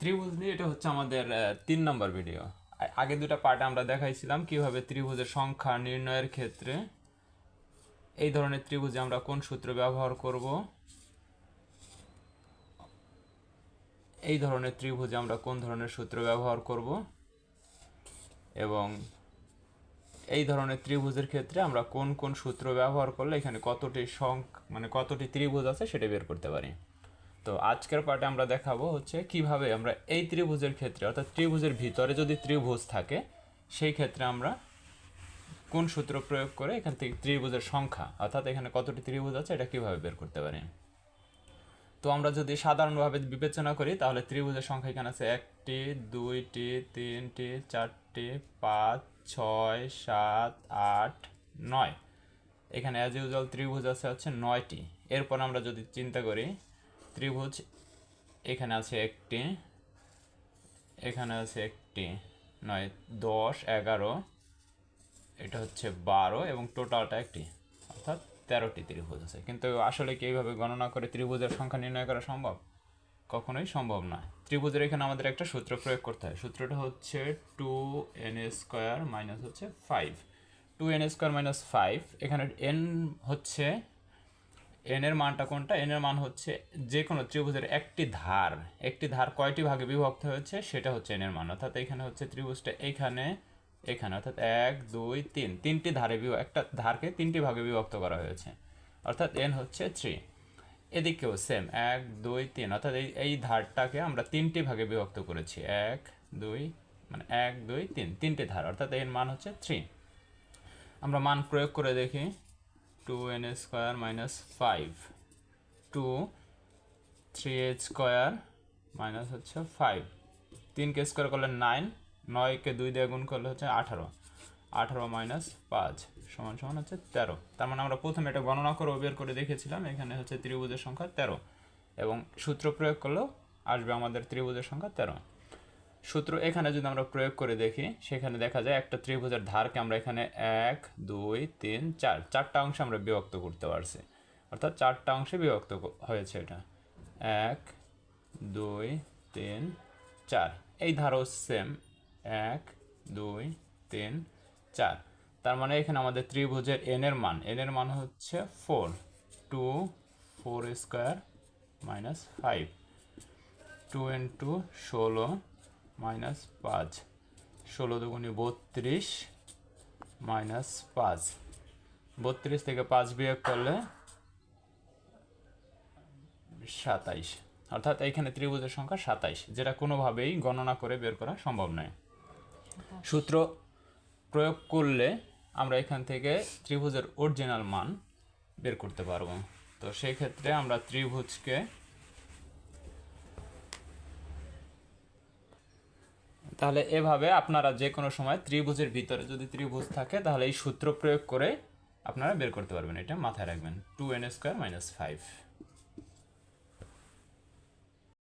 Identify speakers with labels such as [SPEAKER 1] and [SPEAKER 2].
[SPEAKER 1] ত্রিভুজ নিয়ে এটা হচ্ছে আমাদের তিন নম্বর ভিডিও আগে দুটো পার্টে আমরা দেখাইছিলাম কীভাবে ত্রিভুজের সংখ্যা নির্ণয়ের ক্ষেত্রে এই ধরনের ত্রিভুজে আমরা কোন সূত্র ব্যবহার করব। এই ধরনের ত্রিভুজে আমরা কোন ধরনের সূত্র ব্যবহার করব এবং এই ধরনের ত্রিভুজের ক্ষেত্রে আমরা কোন কোন সূত্র ব্যবহার করলে এখানে কতটি সংখ মানে কতটি ত্রিভুজ আছে সেটা বের করতে পারি। তো আজকের পার্টে আমরা দেখাবো হচ্ছে কীভাবে আমরা এই ত্রিভুজের ক্ষেত্রে, অর্থাৎ ত্রিভুজের ভিতরে যদি ত্রিভুজ থাকে, সেই ক্ষেত্রে আমরা কোন সূত্র প্রয়োগ করে এখান থেকে ত্রিভুজের সংখ্যা, অর্থাৎ এখানে কতটি ত্রিভুজ আছে এটা কীভাবে বের করতে পারি? তো আমরা যদি সাধারণভাবে বিবেচনা করি, তাহলে ত্রিভুজের সংখ্যা এখানে আছে একটি, দুইটি, তিনটি, চারটি, পাঁচ, ছয়, সাত, আট, নয়। এখানে অ্যাজ ইউজুয়াল ত্রিভুজ আছে হচ্ছে নয়টি। এরপর আমরা যদি চিন্তা করি ত্রিভুজ, এখানে আছে একটি, এখানে আছে একটি, নয়, দশ, এগারো, এটা হচ্ছে বারো এবং টোটালটা একটি, অর্থাৎ তেরোটি ত্রিভুজ আছে। কিন্তু আসলে কি এইভাবে গণনা করে ত্রিভুজের সংখ্যা নির্ণয় করা সম্ভব? কখনোই সম্ভব নয়। ত্রিভুজের এখানে আমাদের একটা সূত্র প্রয়োগ করতে হয়। সূত্রটা হচ্ছে টু এন স্কোয়ার মাইনাস হচ্ছে five. Two n square minus five, এখানে এন হচ্ছে এন এর মানটা কোনটা? এন এর মান হচ্ছে যে কোনো ত্রিভুজের একটি ধার। একটি ধার কয়টি ভাগে বিভক্ত হয়েছে? সেটা হচ্ছে এন এর মান। অর্থাৎ এখানে হচ্ছে ত্রিভুজটা এখানে এখানে। অর্থাৎ এক, দুই, তিন। তিনটি ধারে একটা ধারকে তিনটি ভাগে বিভক্ত করা হয়েছে। অর্থাৎ এন হচ্ছে থ্রি এদিকেও সেম এক, দুই, তিন। অর্থাৎ এই এই ধারটাকে আমরা তিনটি ভাগে বিভক্ত করেছি। এক, দুই মানে এক, দুই, তিন। তিনটি ধার। অর্থাৎ এর মান হচ্ছে থ্রি আমরা মান প্রয়োগ করে দেখি। Two n square minus five two three H square minus হচ্ছে ফাইভ তিনকে স্কোয়ার করলে নাইন নয়কে দুই দিয়ে গুণ করলে হচ্ছে আঠারো। আঠারো মাইনাস পাঁচ সমান সমান হচ্ছে তেরো। তার মানে আমরা প্রথমে এটা গণনা করে বের করে দেখেছিলাম, এখানে হচ্ছে ত্রিভুজের সংখ্যা তেরো। এবং সূত্র প্রয়োগ করলেও আসবে আমাদের ত্রিভুজের সংখ্যা তেরো। সূত্র এখানে যদি আমরা প্রয়োগ করে দেখি, সেখানে দেখা যায় একটা ত্রিভুজের ধারকে আমরা এখানে এক, দুই, তিন, চার, চারটা অংশে আমরা বিভক্ত করতে পারছি। অর্থাৎ চারটা অংশে বিভক্ত হয়েছে এটা। এক, দুই, তিন, চার। এই ধারও সেম এক, দুই, তিন, চার। তার মানে এখানে আমাদের ত্রিভুজের এন এর মান। এন এর মান হচ্ছে four two four square minus five two into ষোলো মাইনাস পাঁচ। ষোলো দুগুণি বত্রিশ মাইনাস পাঁচ। বত্রিশ থেকে পাঁচ বিয়োগ করলে সাতাইশ। অর্থাৎ এইখানে ত্রিভুজের সংখ্যা সাতাইশ, যেটা কোনোভাবেই গণনা করে বের করা সম্ভব নয়। সূত্র প্রয়োগ করলে আমরা এখান থেকে ত্রিভুজের অরিজিনাল মান বের করতে পারব। তো সেই ক্ষেত্রে আমরা ত্রিভুজকে তাহলে এভাবে আপনারা যে কোনো সময় ত্রিভুজের ভিতরে যদি ত্রিভুজ থাকে, তাহলে এই সূত্র প্রয়োগ করে আপনারা বের করতে পারবেন। এটা মাথায় রাখবেন। Two n square minus five